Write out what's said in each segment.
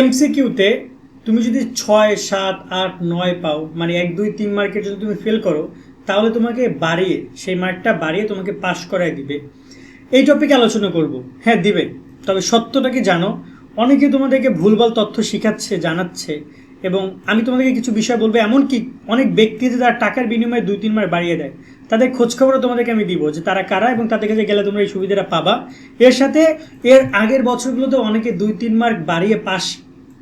এমসিকিউতে তুমি যদি ছয়, সাত, আট, নয় পাও মানে এক, দুই, তিন মার্কের যদি তুমি ফেল করো, তাহলে তোমাকে বাড়িয়ে, সেই মার্কটা বাড়িয়ে তোমাকে পাশ করায় দিবে। এই টপিকে আলোচনা করব। হ্যাঁ দিবে। তবে সত্যটাকে জানো? অনেকে তোমাদেরকে ভুলভাল তথ্য শিখাচ্ছে, জানাচ্ছে, এবং আমি তোমাদেরকে কিছু বিষয় বলব। এমনকি অনেক ব্যক্তি যে তারা টাকার বিনিময়ে দুই, তিন মাস বাড়িয়ে দেয়। তাদের খোঁজখবরও তোমাদেরকে আমি দিব যে তারা কারা এবং তাদের কাছে গেলে তোমরা এই সুবিধাটা পাবা। এর সাথে এর আগের বছরগুলোতে অনেকে দুই, তিন মার্ক বাড়িয়ে পাস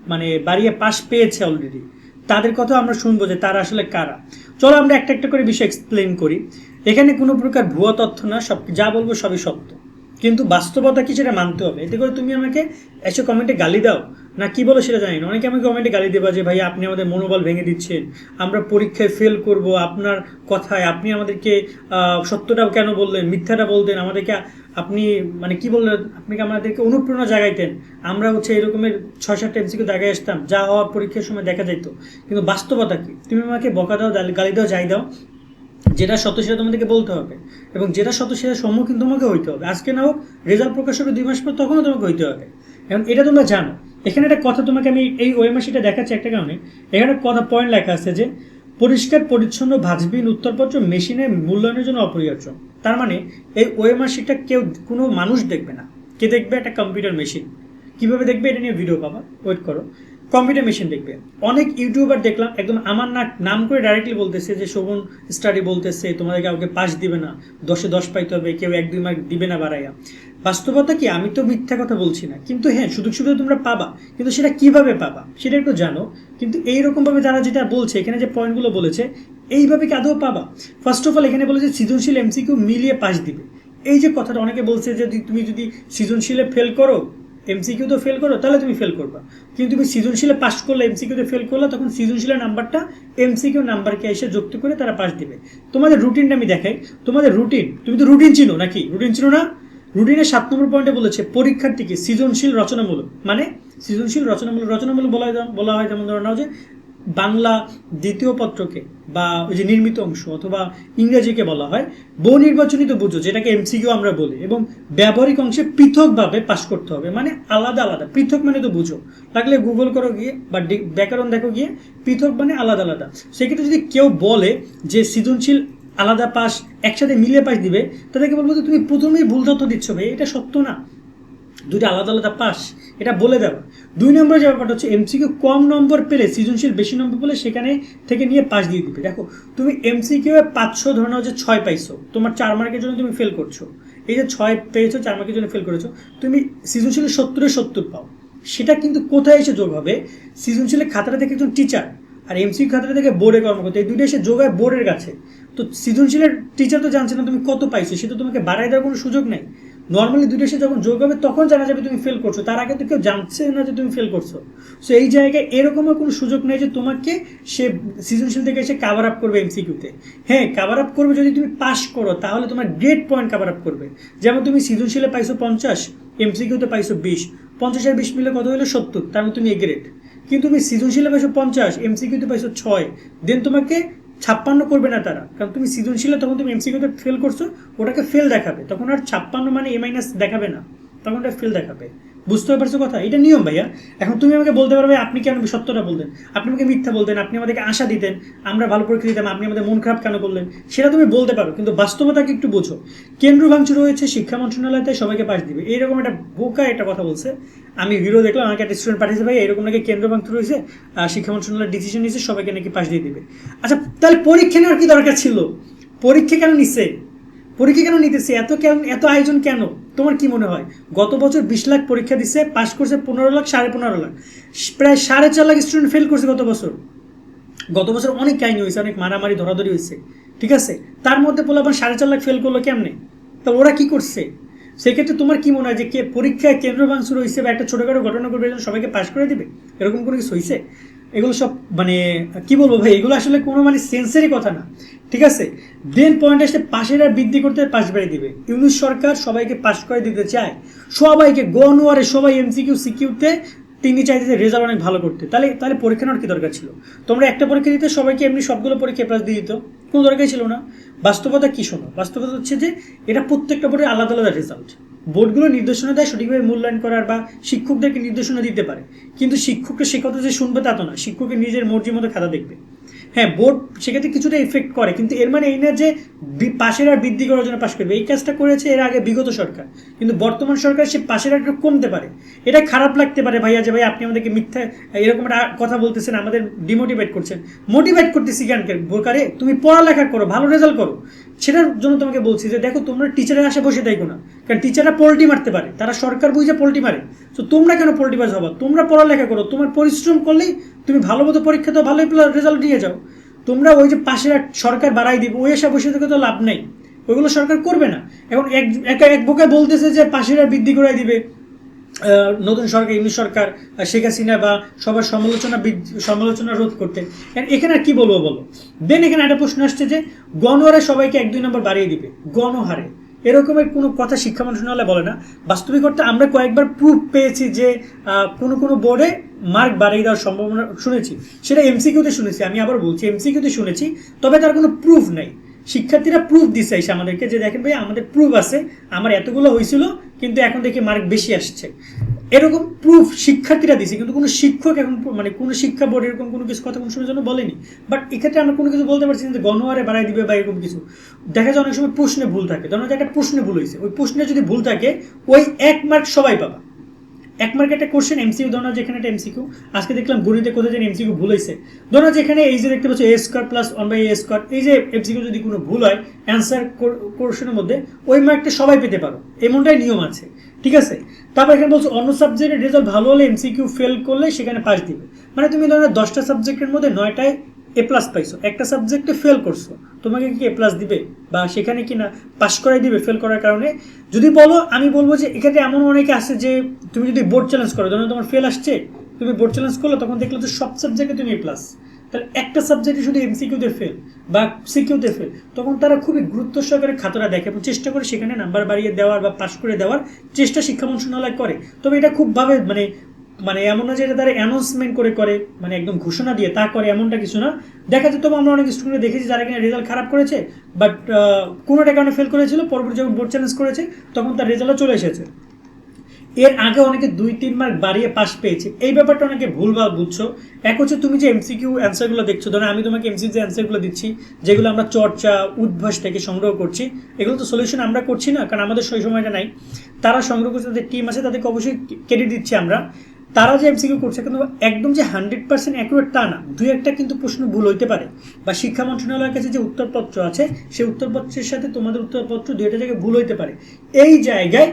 মানে বাড়িয়ে পাস পেয়েছে অলরেডি তাদের কথা আমরা শুনব যে তারা আসলে কারা। চলো আমরা একটা একটা করে বিষয় এক্সপ্লেন করি। এখানে কোনো প্রকার ভুয়া তথ্য না, সব যা বলব সবই সত্য। কিন্তু বাস্তবতা কি সেটা মানতে হবে? এতে করে তুমি আমাকে এসে কমেন্টে গালি দাও। না, কি বলো সেটা জানি না। অনেকে আমাকে কমেন্টে গালি দেবা যে, ভাই, আপনি আমাদের মনোবল ভেঙে দিচ্ছেন। আমরা পরীক্ষায় ফেল করব, আপনার কথায় আপনি আমাদেরকে সত্যটা কেন বললেন, মিথ্যাটা বলতেন, আমাদেরকে, আপনি মানে কি বললেন, আপনি আমাদেরকে অনুপ্রেরণা জাগাইতেন? আমরা হচ্ছে এরকমের ছয় সাতটা এমসিকে জায়গায় আসতাম, যা হওয়ার পরীক্ষার সময় দেখা যেত কিন্তু বাস্তবতা কি? তুমি আমাকে বকা দাও, গালি- গালি দাও, যাই দাও, যেটা সত্য সেটা তোমাদেরকে বলতে হবে। এবং যেটা সত্য সেটা সম্মুখীন তোমাকে হইতে হবে। আজকে না হোক রেজাল্ট প্রকাশ হবে দুই মাস পর, তখনও তোমাকে হইতে হবে। এবং এটা তোমরা জানো। এখানে একটা কথা তোমাকে আমি এই ওয়েমাসিটা দেখাচ্ছি একটা কারণে। এখানে কথা পয়েন্ট লেখা আছে যে, পরিষ্কার, পরিচ্ছন্ন ভাজবিহীন উত্তরপত্র মেশিনে মূল্যায়নের জন্য অপরিহার্য। তার মানে এই ওয়েমাসিটা কেউ, কোনো মানুষ দেখবে না। কে দেখবে? একটা কম্পিউটার মেশিন কীভাবে দেখবে? এটা নিয়ে ভিডিও পাবা ওয়েট করো। কম্পিউটার মেশিন দেখবে। অনেক ইউটিউবার দেখলাম, একদম আমার না, নাম করে ডাইরেক্টলি বলতেছে যে, শোভন স্টাডি বলতেছে, তোমাদের কাউকে পাস দিবে না। দশে দশ পাইতে হবে, কেউ এক, দুই মার্ক দিবে না বাড়াইয়া। বাস্তবতা কি? আমি তো মিথ্যা কথা বলছি না। কিন্তু হ্যাঁ সুযোগ সুবিধা তোমরা পাবা। কিন্তু সেটা কীভাবে পাবা? সেটা একটু জানো। কিন্তু এইরকমভাবে যারা যেটা বলছে, এখানে যে পয়েন্টগুলো বলেছে, এইভাবে কি আদৌ পাবা? ফার্স্ট অফ অল এখানে বলেছে সৃজনশীল এমসিকিউ মিলিয়ে পাস দিবে। এই যে কথাটা অনেকে বলছে যে তুমি যদি সৃজনশীলে ফেল করো এমসিকিউ তো ফেল করো, তাহলে তুমি ফেল করবা। কিন্তু তুমি সৃজনশীলে পাস করলে এমসিকিউতে ফেল করলে, তখন সৃজনশীলের নাম্বারটা এমসিকিউ নাম্বারকে এসে যুক্ত করে তারা পাস দিবে। তোমাদের রুটিনটা আমি দেখাই। তোমাদের রুটিন তুমি তো রুটিন চিনো নাকি? রুটিন চিনো না? রুটিনের সাত নম্বর পয়েন্টে বলেছে, পরীক্ষার্থীকে সৃজনশীল রচনামূলক মানে সৃজনশীল রচনামূলক রচনামূলক বলা হয় বলা হয় যেমন ধরো যে বাংলা দ্বিতীয় পত্রকে বা ওই যে নির্মিত অংশ অথবা ইংরেজিকে বলা হয় বহু নির্বাচনিত বুঝো, যেটাকে এমসিকিউ আমরা বলি, এবং ব্যবহারিক অংশে পৃথকভাবে পাশ করতে হবে মানে আলাদা আলাদা, পৃথক মানে তো বুঝো। লাগলে গুগল করো গিয়ে বা ব্যাকরণ দেখো গিয়ে, পৃথক মানে আলাদা আলাদা। সেক্ষেত্রে যদি কেউ বলে যে সৃজনশীল আলাদা পাস একসাথে মিলিয়ে পাস দিবে, তাদেরকে বলব যে তুমি প্রথমেই ভুল তথ্য দিচ্ছ ভাই, এটা সত্য না। দুইটা আলাদা আলাদা পাস, এটা বলে দেওয়া দুই নম্বরে যে ব্যাপারটা হচ্ছে এমসিকিউ কম নম্বর পেলে, সৃজনশীল বেশি নম্বর পেলে, সেখানে থেকে নিয়ে পাস দিয়ে দিবে। দেখো, তুমি এমসিকিউ এ পাঁচশো ধরে নাও যে ছয় পাইছো, তোমার চার মার্কের জন্য তুমি ফেল করছ। এই যে ছয় পেয়েছ, চার মার্কের জন্য ফেল করেছ, তুমি সৃজনশীলে সত্তরে সত্তর পাও। সেটা কিন্তু কোথায় এসে যোগ হবে? সৃজনশীলের খাতাটা থেকে একজন টিচার আর এমসি খাতাটা থেকে বোর্ডে কর্মকর্তা এই দুইটা এসে যোগ হয় বোর্ডের কাছে। তো সৃজনশীলের টিচার তো জানছে না তুমি কত পাইছো, সে তো তোমাকে বাড়াই দেওয়ার কোনো সুযোগ নেই। নর্মালি দুইটা এসে যখন যোগ হবে, তখন জানা যাবে তুমি ফেল করছ। তার আগে তো কেউ জানছে না যে তুমি ফেল করছ। সো এই জায়গায় এরকমও কোনো সুযোগ নেই যে তোমাকে সে সৃজনশীল থেকে এসে কাভার আপ করবে এমসিকিউতে হ্যাঁ কাভার আপ করবে যদি তুমি পাস করো, তাহলে তোমার গ্রেড পয়েন্ট কাভার আপ করবে। যেমন তুমি সৃজনশীলে পাইছো পঞ্চাশ এমসিকিউতে পাইছো বিশ। পঞ্চাশ আর বিশ মিলে কত হলো? সত্তর। তার মানে তুমি এ গ্রেড কিন্তু তুমি সৃজনশীলে পাইছো পঞ্চাশ এমসিকিউতে পাইছো ছয়। দেন তোমাকে ছাপ্পান্ন করবে না তারা। কারণ তুমি সৃজনশীলে, তখন তুমি এমসিকিউতে ফেল করছ, ওটাকে ফেল দেখাবে। তখন আর ছাপ্পান্ন মানে এ মাইনাস দেখাবে না। তখন ওটা ফেল দেখাবে। বুঝতে পারছ কথা? এটা নিয়ম ভাইয়া। এখন তুমি আমাকে বলতে পারবে আপনি কেন সত্যটা বলতেন আপনি আমাকে মিথ্যা বলতেন, আপনি আমাদেরকে আশা দিতেন, আমরা ভালো পরীক্ষা দিতাম, আপনি আমাদের মন খারাপ কেন করলেন? সেটা তুমি বলতে পারো, কিন্তু বাস্তবতাকে একটু বোঝো। কেন্দ্র ভাঙচুর হয়েছে, শিক্ষা মন্ত্রণালয় তাই সবাইকে পাশ দিবে। এইরকম একটা বোকা একটা কথা বলছে। আমি ভিডিও দেখলাম, আমাকে একটা স্টুডেন্ট পাঠিয়েছে ভাই, এরকম নাকি কেন্দ্র ভাঙচুর হয়েছে শিক্ষা মন্ত্রণালয় ডিসিশন নিয়েছে, সবাইকে নাকি পাশ দিয়ে দিবে। আচ্ছা তাহলে পরীক্ষা নেওয়ার কি দরকার ছিল? পরীক্ষা কেন নিচ্ছে পরীক্ষা কেন নিতেছে? এত কেন, এত আয়োজন কেন? তোমার কি মনে হয়? গত বছর বিশ লাখ পরীক্ষা দিচ্ছে পাশ করছে পনেরো লাখ, সাড়ে পনেরো লাখ। প্রায় সাড়ে চার লাখ স্টুডেন্ট ফেল করছে গত বছর। গত বছর অনেক কাহিনী হয়েছে, অনেক মারামারি, ধরাধরি হয়েছে। ঠিক আছে? তার মধ্যে আবার সাড়ে চার লাখ ফেল করল কেমনে? তা ওরা কি করছে? সেক্ষেত্রে তোমার কি মনে হয় যে কে পরীক্ষায় কেন্দ্র ভাঙচুর হয়েছে বা একটা ছোটোখাটো ঘটনা করবে সবাইকে পাশ করে দিবে? এরকম কোনো কিছু হয়েছে? এগুলো সব মানে কি বলব ভাই, এগুলো আসলে কোনো মানে সেন্সেরই কথা না, ঠিক আছে? দেন পয়েন্ট আসলে পাশের আর বৃদ্ধি করতে পাশ বাড়িয়ে দিবে। ইউনিশ সরকার সবাইকে পাশ করে দিতে চায়। সবাইকে গনওয়ারে সবাই এমসিকিউ সিকিউতে তিনি চাইতেছে রেজাল্ট অনেক ভালো করতে। তাহলে তাহলে পরীক্ষা নেওয়ার কি দরকার ছিল? তোমরা একটা পরীক্ষা দিতে, সবাইকে এমনি সবগুলো পরীক্ষা প্লাস দিয়ে দিত। কোনো দরকার ছিল না। বাস্তবতা কি শোনো? বাস্তবতা হচ্ছে যে, এটা প্রত্যেকটা পরে আলাদা আলাদা রেজাল্ট বোর্ডগুলো নির্দেশনা দেয় সঠিকভাবে মূল্যায়ন করার বা শিক্ষকদেরকে নির্দেশনা দিতে পারে। কিন্তু শিক্ষককে সে কথা যে শুনবে তা তো না শিক্ষকের নিজের মর্জির মতো খাতা দেখবে। হ্যাঁ বোর্ড সেক্ষেত্রে কিছুটা এফেক্ট করে, কিন্তু এর মানে এই না যে পাশের আর বৃদ্ধি করার জন্য পাশ করবে। এই কাজটা করেছে এর আগে বিগত সরকার, কিন্তু বর্তমান সরকার সে পাশের আর কমতে পারে। এটা খারাপ লাগতে পারে ভাইয়া যে ভাই আপনি আমাদেরকে মিথ্যা, এরকম একটা কথা বলতেছেন, আমাদের ডিমোটিভেট করছেন। মোটিভেট করতেছি জ্ঞানকে বোরকারে তুমি পড়ালেখা করো, ভালো রেজাল্ট করো। সেটার জন্য তোমাকে বলছি যে দেখো, তোমরা টিচারের আশে বসে দেখো না। কারণ টিচাররা পোল্টি মারতে পারে, তারা সরকার বুঝে পোল্টি মারে। তো তোমরা কেন পোল্টিবাজ হবা তোমরা পড়ালেখা করো, তোমার পরিশ্রম করলেই তুমি ভালো মতো পরীক্ষা তো ভালোই রেজাল্ট নিয়ে যাও। তোমরা ওই যে পাশের সরকার বাড়াই দিবে, ওই আশা বসে থেকে তো লাভ নেই। ওইগুলো সরকার করবে না। এখন এক, একা বোকায় বলতেছে যে পাশের বৃদ্ধি করে দিবে। নতুন সরকার, ইংলিশ সরকার শেখ হাসিনা বা সবার সমালোচনা সমালোচনা রোধ করতে। এখানে আর কি বলব বলো? দেন এখানে একটা প্রশ্ন আসছে যে, গণহারে সবাইকে এক দুই নম্বর বাড়িয়ে দিবে। গণহারে। এরকমের কোনো কথা শিক্ষা মন্ত্রণালয় বলে না। বাস্তবিক অর্থে আমরা কয়েকবার প্রুফ পেয়েছি যে কোনো কোনো বোর্ডে মার্ক বাড়িয়ে দেওয়ার সম্ভাবনা শুনেছি। সেটা এমসিকিউতে শুনেছি, আমি আবার বলছি এমসিকিউতে শুনেছি, তবে তার কোনো প্রুফ নেই। শিক্ষার্থীরা প্রুফ দিচ্ছে এসে আমাদেরকে যে, দেখেন ভাই, আমাদের প্রুফ আছে, আমার এতগুলো হয়েছিল কিন্তু এখন দেখি মার্ক বেশি আসছে। এরকম প্রুফ শিক্ষার্থীরা দিছে, কিন্তু কোনো শিক্ষক এখন মানে কোনো শিক্ষা বোর্ড এরকম কোনো কিছু কথা কোনো সময় জন্য বলেনি। বাট এক্ষেত্রে আমরা কোনো কিছু বলতে পারছি যে গণহারে বাড়াই দিবে বা এরকম কিছু। দেখা যায় অনেক সময় প্রশ্নে ভুল থাকে। ধরুন একটা প্রশ্নে ভুল হয়েছে ওই প্রশ্নে যদি ভুল থাকে, ওই এক মার্ক সবাই পাবা। এক মার্ক একটা কোশ্চেন এমসিকিউ ধরো যেখানে একটা এমসিকিউ আজকে দেখলাম গণিতে কোথায় যেন এমসিকিউ ভুল হয়েছে। ধরো যেখানে এই যে দেখতে পাচ্ছ A square plus one by A square এই যে এমসিকিউ যদি কোনো ভুল হয় অ্যান্সার কোশ্চেনের মধ্যে, ওই মার্কটা সবাই পেতে পারো। এমনটাই নিয়ম আছে, ঠিক আছে? তারপর এখানে বলছো অন্য সাবজেক্টের রেজাল্ট ভালো হলে এমসিকিউ ফেল করলে সেখানে পাস দিবে। মানে তুমি ধরো দশটা সাবজেক্টের মধ্যে নয়টায় এ প্লাস পাইছো। একটা সাবজেক্টে ফেল করছ। তোমাকে কি এ প্লাস দিবে? বা সেখানে কি না পাস করাই দিবে ফেল করার কারণে? যদি বলো, আমি বলব যে এখানে এমন অনেকে আছে যে তুমি যদি বোর্ড চ্যালেঞ্জ করো, ধরো তোমার ফেল আসছে, তুমি বোর্ড চ্যালেঞ্জ করল তখন দেখল যে সব সাবজেক্টে তুমি এ প্লাস তাহলে একটা সাবজেক্টে শুধু এমসিকিউতে ফেল বা সিকিউতে ফেল তখন তারা খুবই গুরুত্ব সহকারে খাতাটা দেখে এবং চেষ্টা করে সেখানে নাম্বার বাড়িয়ে দেওয়ার বা পাস করে দেওয়ার চেষ্টা শিক্ষা মন্ত্রণালয় করে। তবে এটা খুবভাবে মানে মানে এমন না যে এটা তারা অ্যানাউন্সমেন্ট করে করে মানে একদম ঘোষণা দিয়ে তা করে এমনটা কিছু না। দেখা যেত আমরা অনেক স্টুডেন্ট দেখেছি যারা কিনা রেজাল্ট খারাপ করেছে বাট কোনো একটা কারণে ফেল করেছিল, পরবর্তী যখন বোর্ড চ্যালেঞ্জ করেছে, তখন তার রেজাল্টও চলে এসেছে। এর আগে অনেকে দুই, তিন মার্ক বাড়িয়ে পাস পেয়েছে। এই ব্যাপারটা অনেকে ভুলভাল বুঝছ। এক হচ্ছে তুমি যে এমসিকিউ অ্যান্সারগুলো দেখছ, ধরো আমি তোমাকে এমসিকিউ যে অ্যান্সারগুলো দিচ্ছি, যেগুলো আমরা চর্চা, উদ্ভাস থেকে সংগ্রহ করছি, এগুলো তো সলিউশন আমরা করছি না, কারণ আমাদের সেই সময়টা নাই। তারা সংগ্রহ করছে, তাদের টিম আছে, তাদেরকে অবশ্যই ক্রেডিট দিচ্ছি আমরা। তারা যে এমসিকিউ করছে, কিন্তু একদম যে হান্ড্রেড পার্সেন্ট অ্যাকুরেট তা না। দুই একটা কিন্তু প্রশ্ন ভুল হইতে পারে। বা শিক্ষা মন্ত্রণালয়ের কাছে যে উত্তরপত্র আছে, সেই উত্তরপত্রের সাথে তোমাদের উত্তরপত্র দুই একটা জায়গায় ভুল হইতে পারে। এই জায়গায়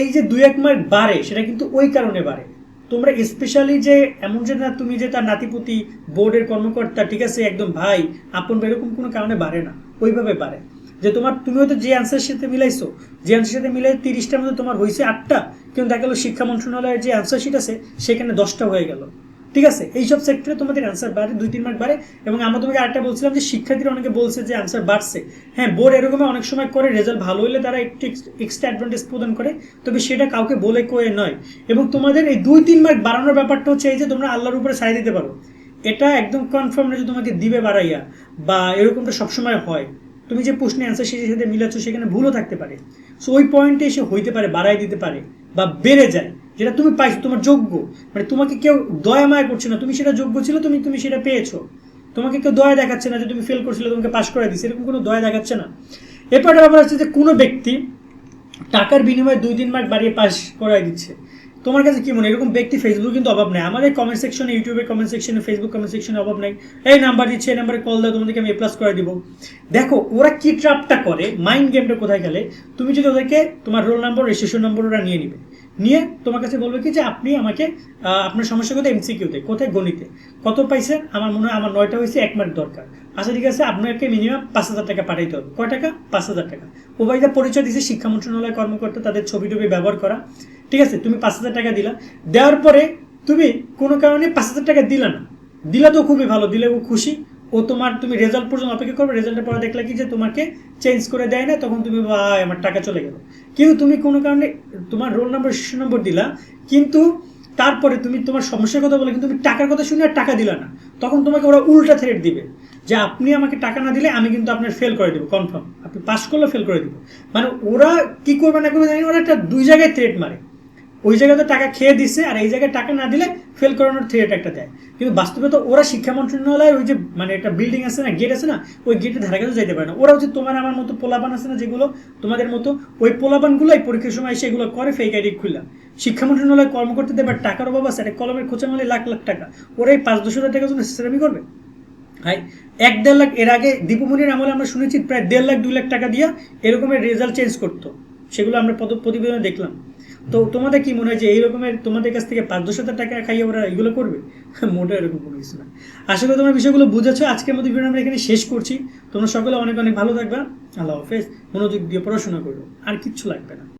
এই যে দুই এক মার্ক বাড়ে, সেটা কিন্তু ওই কারণে বাড়ে। তোমরা স্পেশালি যে এমন যে না, তুমি যে তার নাতিপুতি, বোর্ডের কর্মকর্তা, ঠিক আছে, একদম ভাই, আপন এরকম কোনো কারণে বাড়ে না। ওইভাবে বাড়ে। যে তোমার, তুমি হয়তো যে অ্যান্সারের সাথে মিলাইছো, যে অ্যান্সার সাথে মিলাই তিরিশটার মধ্যে তোমার হয়েছে আটটা কিন্তু দেখা গেলো শিক্ষা মন্ত্রণালয়ের যে অ্যান্সার শিট আছে, সেখানে দশটা হয়ে গেল। ঠিক আছে? এইসব সেক্টরে তোমাদের অ্যান্সার বাড়ে, দুই, তিন মার্ক বাড়ে। এবং আমরা তোমাকে আরেকটা বলছিলাম যে শিক্ষার্থীরা অনেকে বলছে যে অ্যান্সার বাড়ছে। হ্যাঁ বোর্ড এরকম অনেক সময় করে রেজাল্ট ভালো হলে তারা একটু এক্সট্রা অ্যাডভান্টেজ প্রদান করে, তবে সেটা কাউকে বলে কয়ে নয়। এবং তোমাদের এই দুই, তিন মার্ক বাড়ানোর ব্যাপারটা হচ্ছে এই যে তোমরা আল্লাহর উপরে সাই দিতে পারো। এটা একদম কনফার্ম না যে তোমাকে দিবে বাড়াইয়া, বা এরকমটা সবসময় হয়। তুমি যে প্রশ্নে অ্যান্সার শেষের সাথে মিলাচ্ছ, সেখানে ভুলও থাকতে পারে। সো ওই পয়েন্টে এসে হইতে পারে, বাড়াই দিতে পারে। বা বেড়ে যায়, যেটা তুমি পাইছো, তোমার যোগ্য। মানে তোমাকে কেউ দয়া মায়া করছে না, তুমি সেটা যোগ্য ছিল, তুমি তুমি সেটা পেয়েছ। তোমাকে কেউ দয়া দেখাচ্ছে না যে তুমি ফেল করছিলে, তোমাকে পাশ করে দিচ্ছে এরকম কোনো দয়া দেখাচ্ছে না। এরপরে ব্যাপার হচ্ছে যে কোনো ব্যক্তি টাকার বিনিময়ে দুই দিন মার্ক বাড়িয়ে পাশ করাই দিচ্ছে। তোমার কাছে কি মনে এরকম ব্যক্তি ফেসবুক কিন্তু অভাব নেই। আমাদের কমেন্ট সেকশনে ইউটিউবের কমেন্ট সেকশনে ফেসবুক কমেন্ট সেকশনে অভাব নাই। এই নাম্বার দিচ্ছে, এই নাম্বারে কল দাও, তোমাদেরকে আমি প্লাস করে দিব। দেখো, ওরা কি ট্রাপটা করে? মাইন্ড গেমটা কোথায় গেলে? তুমি যদি ওদেরকে তোমার রোল নাম্বার রেজিস্ট্রেশন নম্বর ওরা নিয়ে নিবে। নিয়ে তোমার কাছে বলবে কি যে, আপনি আমাকে আপনার সমস্যা কোথায়? এমসিকিউতে কোথায়? গণিতে। কত পাইছেন আমার মনে হয় আমার নয়টা হয়েছে, এক মার্ক দরকার। আচ্ছা ঠিক আছে, আপনাকে মিনিমাম পাঁচ হাজার টাকা পাঠাইতে হবে। কয় টাকা? পাঁচ হাজার টাকা। ও ভাইটা পরিচয় দিছে শিক্ষা মন্ত্রণালয় কর্মকর্তা, তাদের ছবি টবি ব্যবহার করা। ঠিক আছে, তুমি পাঁচ হাজার টাকা দিলা। দেওয়ার পরে তুমি কোনো কারণে পাঁচ হাজার টাকা দিলা না। দিলা তো খুবই ভালো, দিলে ও খুশি। ও তোমার, তুমি রেজাল্ট পর্যন্ত অপেক্ষা করবে রেজাল্টের পরে দেখলা কি যে তোমাকে চেঞ্জ করে দেয় না, তখন তুমি ভাই আমার টাকা চলে গেল। কিন্তু তুমি কোনো কারণে তোমার রোল নাম্বার শিশু নম্বর দিলা, কিন্তু তারপরে তুমি তোমার সমস্যার কথা বলে, কিন্তু তুমি টাকার কথা শুনে আর টাকা দিলা না। তখন তোমাকে ওরা উল্টা থ্রেট দিবে, যে আপনি আমাকে টাকা না দিলে আমি কিন্তু আপনার ফেল করে দেবো কনফার্ম আপনি পাস করলে ফেল করে দেবো। মানে ওরা কি করবে না করবে জানি ওরা একটা দুই জায়গায় থ্রেট মারে। ওই জায়গায় তো টাকা খেয়ে দিচ্ছে আর এই জায়গায় টাকা না দিলে ফেল করানোর থ্রেট একটা দেয়। কিন্তু বাস্তবে তো ওরা শিক্ষা মন্ত্রণালয়ের ওই যে মানে একটা বিল্ডিং আছে না গেট আছে না, ওই গেটে ধারে কাছে যাইতে পারে না। ওরা হচ্ছে তোমার আমার মতো পোলাপান আছে না যেগুলো তোমাদের মতো, ওই পোলাপানগুলোই পরীক্ষার সময় এসে এগুলো করে ফেক আইডি খুললাম শিক্ষা মন্ত্রণালয় কর্মকর্তাদের বা টাকার অভাব আছে একটা কলমের খোঁচা মালে লাখ লাখ টাকা। ওরা এই পাঁচ, দশ হাজার টাকার জন্য সেরামি করবে। হাই এক দেড় লাখ এর আগে দীপমণির আমলে আমরা শুনেছি, প্রায় দেড় লাখ, দুই লাখ টাকা দিয়ে এরকমের রেজাল্ট চেঞ্জ করতো। সেগুলো আমরা প্রতিবেদনে দেখলাম। তো তোমাদের কি মনে হয় যে এই রকমের তোমাদের কাছ থেকে পাঁচ, দশ হাজার টাকা খাইয়ে ওরা এগুলো করবে? মোটা এরকম কোনো কিছু না। আশা করি তোমরা বিষয়গুলো বুঝেছ। আজকের মতো ভিডিও আমরা এখানে শেষ করছি। তোমরা সকলে অনেক অনেক ভালো থাকবা। আল্লাহ হাফেজ। মনোযোগ দিয়ে পড়াশোনা করো। আর কিচ্ছু লাগবে না।